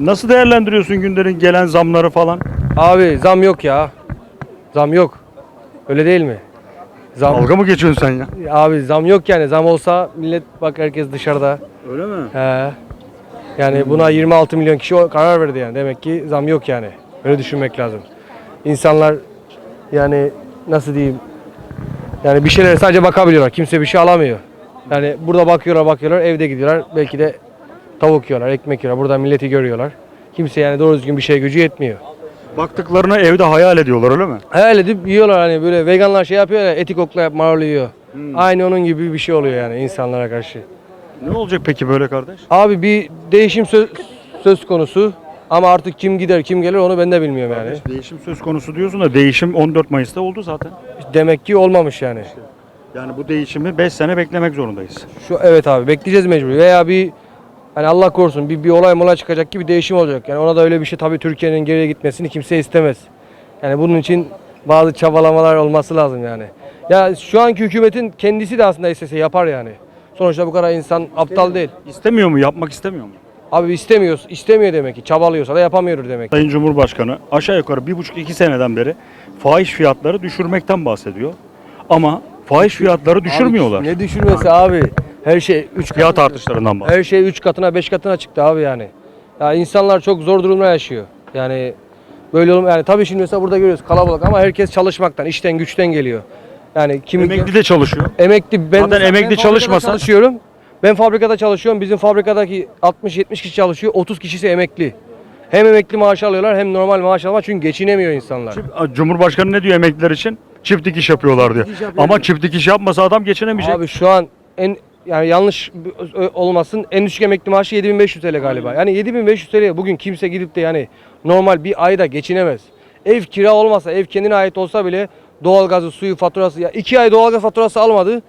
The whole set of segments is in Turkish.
Nasıl değerlendiriyorsun günlerin gelen zamları falan? Abi zam yok ya. Zam yok. Öyle değil mi? Zam Dalga mı geçiyorsun sen ya? abi zam yok yani. Zam olsa millet bak herkes dışarıda. Öyle mi? He. Yani buna 26 milyon kişi o- karar verdi yani. Demek ki zam yok yani. Öyle düşünmek lazım. İnsanlar yani nasıl diyeyim? Yani bir şeylere sadece bakabiliyorlar. Kimse bir şey alamıyor. Yani burada bakıyorlar bakıyorlar evde gidiyorlar. Belki de tavuk yiyorlar, ekmek yiyorlar. Burada milleti görüyorlar. Kimse yani doğru düzgün bir şey gücü yetmiyor. Baktıklarını evde hayal ediyorlar öyle mi? Hayal edip yiyorlar hani böyle veganlar şey yapıyor ya etik okla yap marul yiyor. Aynı onun gibi bir şey oluyor yani insanlara karşı. Ne olacak peki böyle kardeş? Abi bir değişim söz, söz konusu ama artık kim gider kim gelir onu ben de bilmiyorum yani. Değişim söz konusu diyorsun da değişim 14 Mayıs'ta oldu zaten. Demek ki olmamış yani. Yani bu değişimi 5 sene beklemek zorundayız. Şu evet abi bekleyeceğiz mecbur veya bir hani Allah korusun bir, bir olay mola çıkacak ki bir değişim olacak. Yani ona da öyle bir şey tabii Türkiye'nin geriye gitmesini kimse istemez. Yani bunun için bazı çabalamalar olması lazım yani. Ya şu anki hükümetin kendisi de aslında istese yapar yani. Sonuçta bu kadar insan aptal değil. İstemiyor mu? Yapmak istemiyor mu? Abi istemiyoruz, istemiyor demek ki. Çabalıyorsa da yapamıyordur demek. Sayın Cumhurbaşkanı aşağı yukarı 1,5-2 seneden beri fahiş fiyatları düşürmekten bahsediyor. Ama fahiş fiyatları düşürmüyorlar. Abi, ne düşürmesi abi? Her şey 3 Fiyat artışlarından bahsediyor. Her şey 3 katına 5 katına çıktı abi yani. Ya insanlar çok zor durumda yaşıyor. Yani böyle olum yani tabii şimdi mesela burada görüyoruz kalabalık ama herkes çalışmaktan, işten, güçten geliyor. Yani kimi Emekli de çalışıyor. emekli ben Zaten emekli ben fabrikada çalışmasa- çalışıyorum. Ben fabrikada çalışıyorum. Bizim fabrikadaki 60-70 kişi çalışıyor. 30 kişisi emekli. Hem emekli maaş alıyorlar hem normal maaş alıyorlar çünkü geçinemiyor insanlar. Cumhurbaşkanı ne diyor emekliler için? Çift dikiş yapıyorlar diyor. Ama çift dikiş yapmasa adam geçinemeyecek. Abi şu an en yani yanlış olmasın en düşük emekli maaşı 7500 TL galiba. Yani 7500 TL bugün kimse gidip de yani normal bir ayda geçinemez. Ev kira olmasa, ev kendine ait olsa bile doğalgazı, suyu, faturası ya iki ay doğalgaz faturası almadı.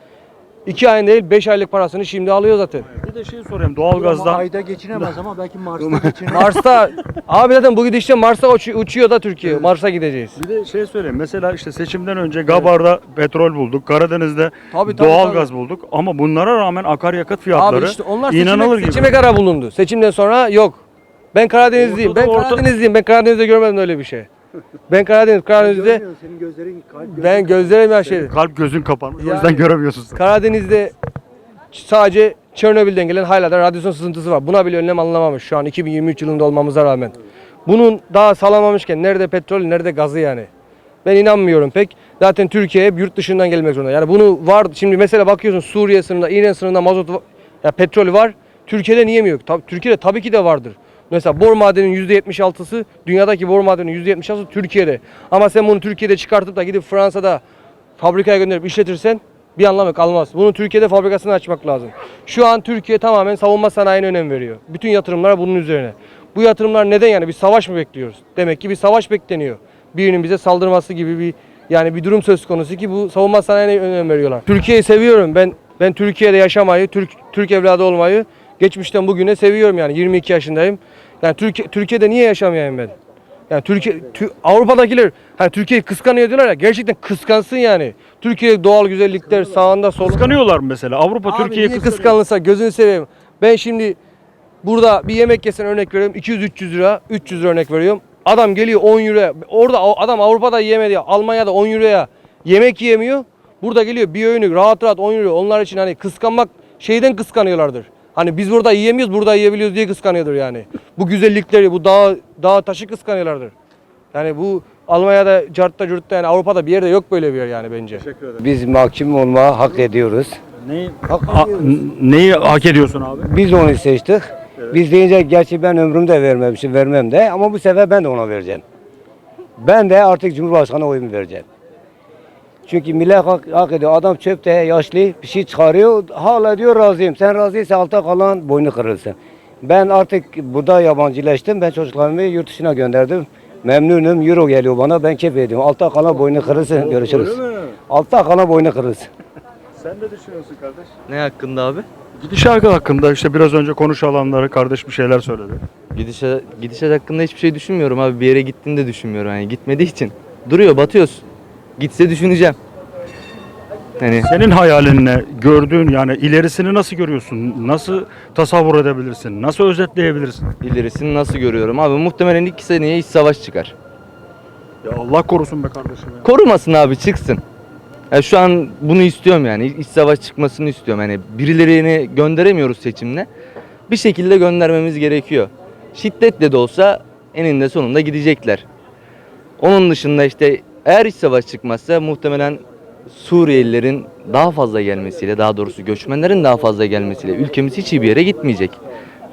İki ayın değil 5 aylık parasını şimdi alıyor zaten. Bir de şey sorayım Ama doğalgazdan. ayda geçinemez ama belki Mars'ta geçinemez. Mars'ta abi zaten bu gidişte Mars'a uçu- uçuyor da Türkiye. Mars'a gideceğiz. Bir de şey söyleyeyim. Mesela işte seçimden önce Gabar'da petrol bulduk. Karadeniz'de Tabii, tabii, doğalgaz bulduk. Ama bunlara rağmen akaryakıt fiyatları Abi işte onlar inanılır seçime, gibi. seçime karar bulundu. Seçimden sonra yok. Ben Karadenizliyim. Ben Ortada orta- Karadenizliyim. Ben Karadeniz'de görmedim öyle bir şey. Ben Karadeniz, Karadeniz'de Senin gözlerin kalp gözün- ben gözlerim yaşadı. Kalp gözün kapanmış. O Yani- yüzden göremiyorsun sen. Karadeniz'de sadece Çernobil'den gelen hala radyasyon sızıntısı var. Buna bile önlem alınamamış şu an 2023 yılında olmamıza rağmen. Bunun daha sağlamamışken nerede petrol, nerede gazı yani? Ben inanmıyorum pek. Zaten Türkiye hep yurt dışından gelmek zorunda. Yani bunu var. Şimdi mesela bakıyorsun Suriye sınırında, İran sınırında mazot va- ya petrol var. Türkiye'de niye mi yok? Tabii, Türkiye'de tabii ki de vardır. Mesela bor madeninin %76'sı, dünyadaki bor madeninin %76'sı Türkiye'de. Ama sen bunu Türkiye'de çıkartıp da gidip Fransa'da fabrikaya gönderip işletirsen bir anlamı kalmaz. Bunu Türkiye'de fabrikasını açmak lazım. Şu an Türkiye tamamen savunma sanayine önem veriyor. Bütün yatırımlar bunun üzerine. Bu yatırımlar neden yani? Bir savaş mı bekliyoruz? Demek ki bir savaş bekleniyor. Birinin bize saldırması gibi bir yani bir durum söz konusu ki bu savunma sanayine önem veriyorlar. Türkiye'yi seviyorum. Ben ben Türkiye'de yaşamayı, Türk Türk evladı olmayı geçmişten bugüne seviyorum yani 22 yaşındayım. Yani Türkiye Türkiye'de niye yaşamayayım ben? Yani Türkiye Tü- Avrupa'dakiler hani Türkiye'yi kıskanıyor diyorlar ya gerçekten kıskansın yani. Türkiye doğal güzellikler sağında solunda. Kıskanıyorlar mı mesela? Avrupa Abi Türkiye'yi niye kıskanıyor. kıskanılsa gözünü seveyim. Ben şimdi burada bir yemek yesen örnek veriyorum 200-300 lira 300 lira örnek veriyorum. Adam geliyor 10 euroya. Orada adam Avrupa'da yiyemedi. Almanya'da 10 euroya yemek yiyemiyor. Burada geliyor bir öğünlük rahat rahat 10 euro. Onlar için hani kıskanmak şeyden kıskanıyorlardır. Hani biz burada yiyemiyoruz burada yiyebiliyoruz diye kıskanıyordur yani. Bu güzellikleri bu dağ, dağ taşı kıskanıyorlardır. Yani bu Almanya'da, cartta, curtta yani Avrupa'da bir yerde yok böyle bir yer yani bence. Biz mahkum olmaya hak ediyoruz. Neyi, A- n- neyi hak ediyorsun abi? Biz onu seçtik. Biz deyince gerçi ben ömrümde vermemişim, vermem de ama bu sefer ben de ona vereceğim. Ben de artık Cumhurbaşkanı oyumu vereceğim. Çünkü millet hak, hak ediyor. Adam çöpte yaşlı bir şey çıkarıyor. Hala diyor razıyım. Sen razıysa altta kalan boynu kırılsın. Ben artık burada yabancılaştım. Ben çocuklarımı yurt dışına gönderdim. Memnunum. Euro geliyor bana. Ben keyif ediyorum. Altta kalan boynu kırılsın. Görüşürüz. Altta kalan boynu kırılsın. Sen ne düşünüyorsun kardeş? Ne hakkında abi? Gidişat hakkında işte biraz önce konuşulanları kardeş bir şeyler söyledi. Gidişe, gidişat hakkında hiçbir şey düşünmüyorum abi. Bir yere gittiğini de düşünmüyorum. Yani gitmediği için. Duruyor batıyoruz. Gitse düşüneceğim. Hani Senin hayalin ne? Gördüğün yani ilerisini nasıl görüyorsun? Nasıl tasavvur edebilirsin? Nasıl özetleyebilirsin? ilerisini nasıl görüyorum abi muhtemelen iki seneye iç savaş çıkar. Ya Allah korusun be kardeşim ya. Korumasın abi çıksın. Ya şu an bunu istiyorum yani iç savaş çıkmasını istiyorum. Yani birilerini gönderemiyoruz seçimle. Bir şekilde göndermemiz gerekiyor. Şiddetle de olsa eninde sonunda gidecekler. Onun dışında işte eğer iç savaş çıkmazsa muhtemelen Suriyelilerin daha fazla gelmesiyle daha doğrusu göçmenlerin daha fazla gelmesiyle ülkemiz hiç iyi bir yere gitmeyecek.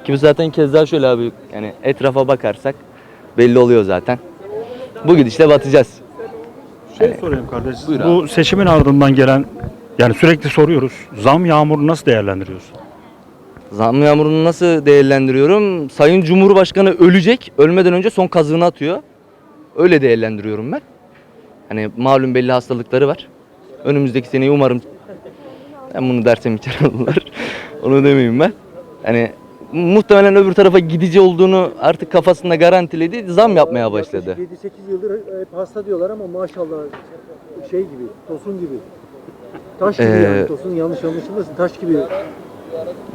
Ki zaten keza şöyle abi yani etrafa bakarsak belli oluyor zaten. Bu gidişle batacağız. Şey sorayım kardeş. Bu seçimin ardından gelen yani sürekli soruyoruz. Zam yağmurunu nasıl değerlendiriyorsun? Zam yağmurunu nasıl değerlendiriyorum? Sayın Cumhurbaşkanı ölecek, ölmeden önce son kazığını atıyor. Öyle değerlendiriyorum ben. Hani malum belli hastalıkları var. Önümüzdeki seneyi umarım ben bunu dersem içeri alırlar. Onu demeyeyim ben. Hani muhtemelen öbür tarafa gidici olduğunu artık kafasında garantiledi. Zam yapmaya başladı. 7-8 yıldır hep hasta diyorlar ama maşallah şey gibi, tosun gibi. Taş gibi Ee, yani, tosun yanlış anlaşılmasın, taş gibi.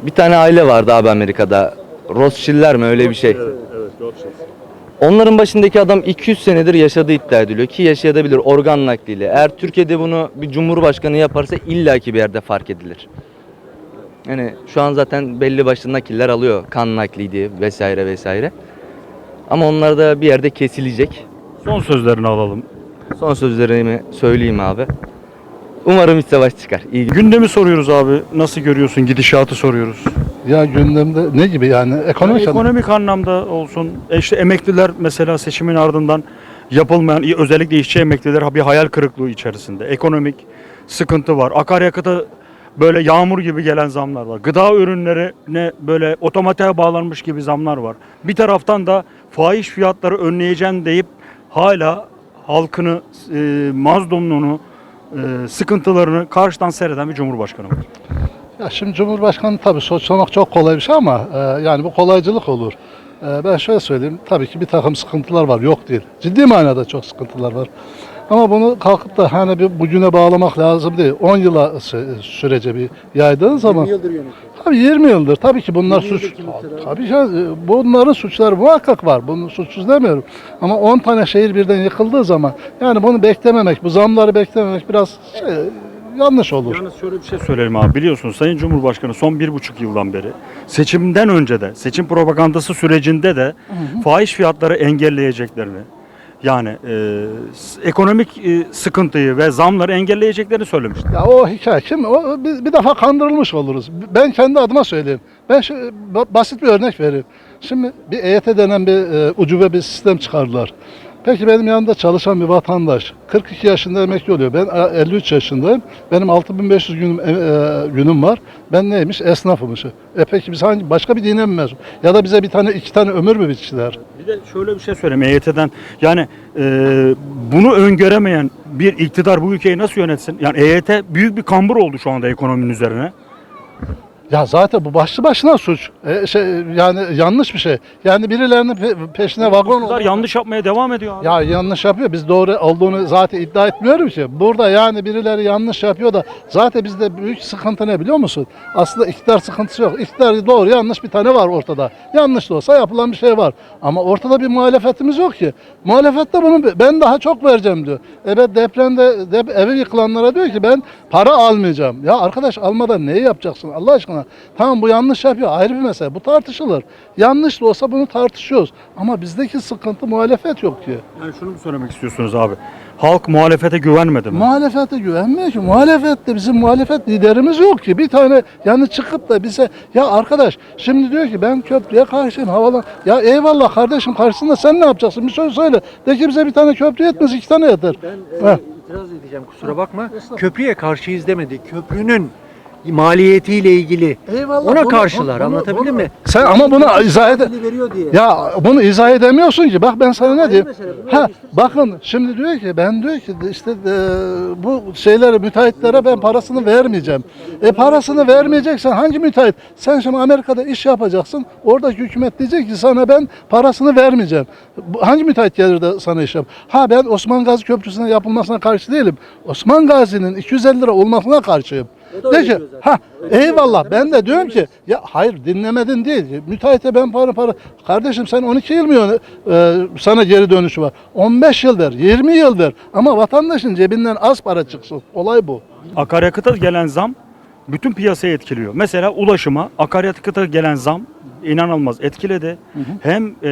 Bir tane aile vardı abi Amerika'da. Rothschild'ler mi öyle bir şey. Evet, doğru şey. Onların başındaki adam 200 senedir yaşadığı iddia ediliyor ki yaşayabilir organ nakliyle. Eğer Türkiye'de bunu bir cumhurbaşkanı yaparsa illaki bir yerde fark edilir. Yani şu an zaten belli başlı nakiller alıyor. Kan nakliydi vesaire vesaire. Ama onlar da bir yerde kesilecek. Son sözlerini alalım. Son sözlerimi söyleyeyim abi. Umarım iç savaş çıkar. İyi Gündemi soruyoruz abi. Nasıl görüyorsun? Gidişatı soruyoruz. Ya gündemde ne gibi yani ekonomik Yani ekonomik anlamda olsun. E işte emekliler mesela seçimin ardından yapılmayan özellikle işçi emekliler bir hayal kırıklığı içerisinde. Ekonomik sıkıntı var. Akaryakıta böyle yağmur gibi gelen zamlar var. Gıda ürünlerine böyle otomatiğe bağlanmış gibi zamlar var. Bir taraftan da fahiş fiyatları önleyeceğim deyip hala halkını, e, mazlumluğunu, e, sıkıntılarını karşıdan seyreden bir cumhurbaşkanı var. Ya şimdi Cumhurbaşkanı tabii suçlamak çok kolay bir şey ama e, yani bu kolaycılık olur. E, ben şöyle söyleyeyim tabii ki bir takım sıkıntılar var yok değil. Ciddi manada çok sıkıntılar var. Ama bunu kalkıp da hani bir bugüne bağlamak lazım değil. 10 yıla sü- sürece bir yaydığın zaman 20 yıldır yönetiyor. Tabii 20 yıldır. Tabii ki bunlar 20 suç. Tabii ya, e, bunların suçları muhakkak var. Bunu suçsuz demiyorum. Ama 10 tane şehir birden yıkıldığı zaman yani bunu beklememek, bu zamları beklememek biraz şey, yanlış olur. Yalnız şöyle bir şey söyleyelim abi. Biliyorsunuz Sayın Cumhurbaşkanı son bir buçuk yıldan beri seçimden önce de seçim propagandası sürecinde de fahiş fiyatları engelleyeceklerini yani e, ekonomik e, sıkıntıyı ve zamları engelleyeceklerini söylemişti. Ya o hikaye kim? O, bir, bir defa kandırılmış oluruz. Ben kendi adıma söyleyeyim. Ben şu, ba- basit bir örnek vereyim. Şimdi bir EYT denen bir e, ucube bir sistem çıkardılar. Peki benim yanında çalışan bir vatandaş 42 yaşında emekli oluyor. Ben e, 53 yaşındayım. Benim 6500 günüm, e, e, günüm var. Ben neymiş? Esnafımışım. E peki biz hangi başka bir dine mi mensup? Ya da bize bir tane iki tane ömür mü biçtiler? Bir de şöyle bir şey söyleyeyim EYT'den yani e, bunu öngöremeyen bir iktidar bu ülkeyi nasıl yönetsin? Yani EYT büyük bir kambur oldu şu anda ekonominin üzerine. Ya zaten bu başlı başına suç. E, şey, yani yanlış bir şey. Yani birilerinin pe- peşine vagon olmak- yanlış yapmaya devam ediyor abi. Ya yanlış yapıyor. Biz doğru olduğunu zaten iddia etmiyorum ki. Burada yani birileri yanlış yapıyor da zaten bizde büyük sıkıntı ne biliyor musun? Aslında iktidar sıkıntısı yok. İktidar doğru yanlış bir tane var ortada. Yanlış da olsa yapılan bir şey var. Ama ortada bir muhalefetimiz yok ki. Muhalefet de bunu ben daha çok vereceğim diyor. Evet depremde dep evi yıkılanlara diyor ki ben para almayacağım. Ya arkadaş almadan neyi yapacaksın Allah aşkına? Tamam bu yanlış yapıyor ayrı bir mesele. Bu tartışılır. Yanlış da olsa bunu tartışıyoruz. Ama bizdeki sıkıntı muhalefet yok ki. Yani şunu mu söylemek istiyorsunuz abi? Halk muhalefete güvenmedi mi? Muhalefete güvenmiyor ki. Muhalefette bizim muhalefet liderimiz yok ki. Bir tane yani çıkıp da bize ya arkadaş şimdi diyor ki ben köprüye karşıyım havalan. Ya eyvallah kardeşim karşısında sen ne yapacaksın? Bir söz söyle. De ki bize bir tane köprü yetmez iki tane yeter. Ben e, Heh. itiraz edeceğim kusura bakma. Köprüye karşıyız demedi. Köprünün maliyetiyle ilgili Eyvallah, ona bunu- karşılar. bunu- Anlatabildim bunu- mi? Sen ama bunu izah ede... veriyor diye. Ya bunu izah edemiyorsun ki. Bak ben sana ne diyeyim. mesele, bunu Ha eleştirsin. bakın şimdi diyor ki ben diyor ki işte e, bu şeyleri müteahhitlere ben parasını vermeyeceğim. E parasını vermeyeceksen hangi müteahhit? Sen şimdi Amerika'da iş yapacaksın. Oradaki hükümet diyecek ki sana ben parasını vermeyeceğim. Bu- Hangi müteahhit gelir de sana iş yap? Ha ben Osman Gazi Köprüsü'nün yapılmasına karşı değilim. Osman Gazi'nin 250 lira olmasına karşıyım. De ki, ha eyvallah ben de diyorum ki ya hayır dinlemedin değil. Müteahhite ben para para kardeşim sen 12 yıl mı e, sana geri dönüşü var. 15 yıl ver, 20 yıl ver ama vatandaşın cebinden az para çıksın. Olay bu. Akaryakıta gelen zam bütün piyasayı etkiliyor. Mesela ulaşıma akaryakıta gelen zam inanılmaz etkiledi. Hem e,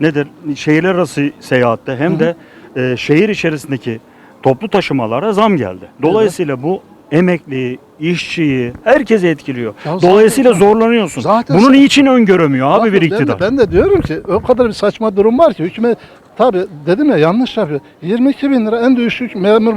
nedir şehirler arası seyahatte hem de e, şehir içerisindeki toplu taşımalara zam geldi. Dolayısıyla bu emekliyi, işçiyi, herkesi etkiliyor. Ya zaten- Dolayısıyla zorlanıyorsun. Zaten Bunu sen- niçin öngöremiyor abi bir ben de- iktidar? Ben de, diyorum ki o kadar bir saçma durum var ki hükümet tabi dedim ya yanlış yapıyor. 22 bin lira en düşük memur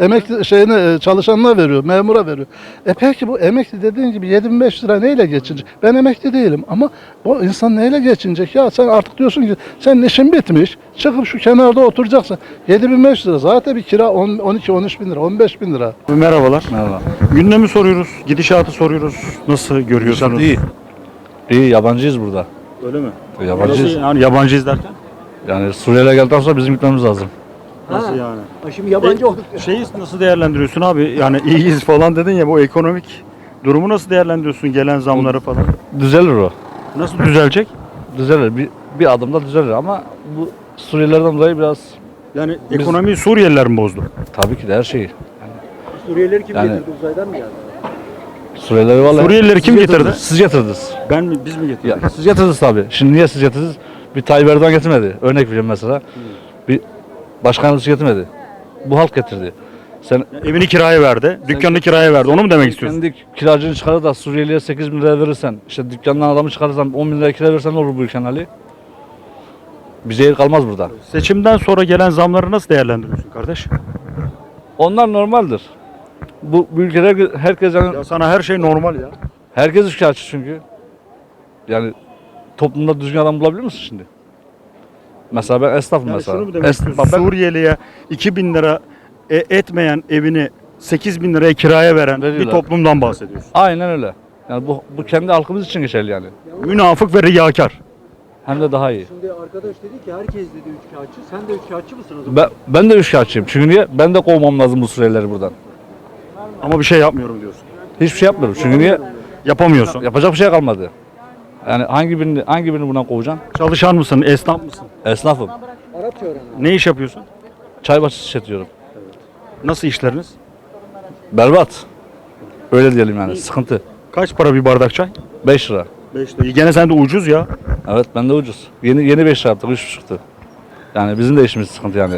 emekli şeyine e, çalışanına veriyor, memura veriyor. E peki bu emekli dediğin gibi 7500 lira neyle geçinecek? Ben emekli değilim ama o insan neyle geçinecek? Ya sen artık diyorsun ki senin işin bitmiş. Çıkıp şu kenarda oturacaksın. 7500 lira zaten bir kira 10, 12 13 bin lira, 15 bin lira. Merhabalar. Merhaba. Gündemi soruyoruz, gidişatı soruyoruz. Nasıl görüyorsunuz? iyi. İyi yabancıyız burada. Öyle mi? Yabancıyız. Yani yabancıyız derken? Yani Suriyeli'ye geldikten sonra bizim gitmemiz lazım. Nasıl Ha. yani? Ha, Şimdi yabancı olduk. Şeyi nasıl değerlendiriyorsun abi? Yani iyiyiz falan dedin ya bu ekonomik durumu nasıl değerlendiriyorsun gelen zamları falan? Düzelir o. Nasıl düzelecek? Düzelir. Bir, bir adımda düzelir ama bu Suriyelilerden dolayı biraz Yani ekonomiyi Suriyeliler mi bozdu? tabii ki de her şeyi. Suriyelileri kim Yani- getirdi uzaydan mı geldi? Suriyelileri vallahi Suriyelileri kim siz getirdi? Siz getirdiniz. Ben mi biz mi getirdik? Ya, siz getirdiniz tabii. Şimdi niye siz getirdiniz? Bir Tayyip Erdoğan getirmedi. Örnek vereyim mesela. Bir başkanımız getirmedi. Bu halk getirdi. Sen Evini kiraya verdi, dükkanını kiraya verdi. Onu mu demek istiyorsun? kendi kiracını çıkarır da Suriyeli'ye 8 bin lira verirsen, işte dükkandan adamı çıkarırsan 10 bin lira kira verirsen ne olur bu ülkenin hali? Bize yer kalmaz burada. Seçimden sonra gelen zamları nasıl değerlendiriyorsun kardeş? Onlar normaldir. Bu, bu ülkede herkes yani, Ya sana her şey normal ya. herkes şikayetçi çünkü. Yani toplumda düzgün adam bulabilir misin şimdi? Mesela ben esnafım Yani mesela. şunu mu demek Es- istiyorsun? bak ben- Suriyeliye 2000 lira e, etmeyen evini 8 bin liraya kiraya veren bir Veriyorlar. toplumdan bahsediyorsun. Aynen öyle. Yani bu, bu kendi halkımız için geçerli yani. Münafık ve riyakar. Hem de daha iyi. Şimdi arkadaş dedi ki herkes dedi üçkağıtçı. Sen de üçkağıtçı mısın o zaman? Ben, ben de şikayetçiyim. Çünkü niye? Ben de kovmam lazım bu Suriyelileri buradan. Ama bir şey yapmıyorum diyorsun. Hiçbir şey yapmıyorum. Çünkü niye? Yapamıyorsun. Yapacak bir şey kalmadı. Yani hangi birini hangi birini buradan kovacaksın? Çalışan mısın, esnaf mısın? Esnafım. Arapça öğren. Ne iş yapıyorsun? Çay bahçesi işletiyorum. Nasıl işleriniz? Berbat. Öyle diyelim yani. Sıkıntı. Kaç para bir bardak çay? 5 lira. 5 lira. Gene sen de ucuz ya. Evet ben de ucuz. Yeni yeni 5 lira yaptık. 3,5'tü. Yani bizim de işimiz sıkıntı yani.